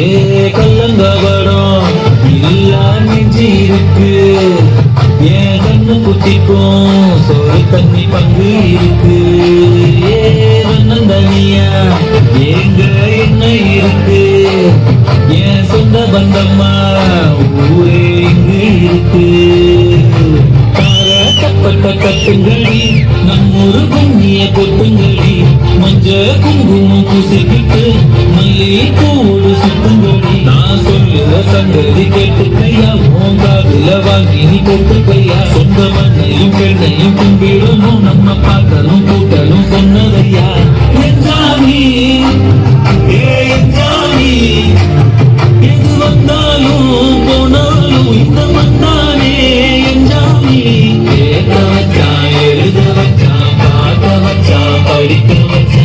ஏ கல்லங்கபடம் இல்லா நெஞ்சு இருக்கு என் கண்ணு குட்டிக்கும் சோறு தண்ணி பங்கு இருக்கு. ஏ வண்ணந்தனியா எங்க என்ன இருக்கு? என் சொந்த பந்தம்மா ஊரே இங்கு இருக்கு. கப்பட்ட கட்டுங்கடி நம்மொரு கும்மிய கொட்டுங்கடி மஞ்ச குங்குமம் குசிக்கிட்டு மல்லிகை நான் சொல்லுற சங்கதி கேட்டுக்கையா மோங்காதுல வாங்கி நீ கொட்டுக்கையா சொந்த மண்ணையும் பெண்ணையும் கும்பிடணும் நம்ம பார்க்கணும் கூட்டணும் சொன்னதையா எந்தாமி எந்தாமி எது வந்தாலும் போனாலும் இந்த மண்ணானே படிக்க வச்சா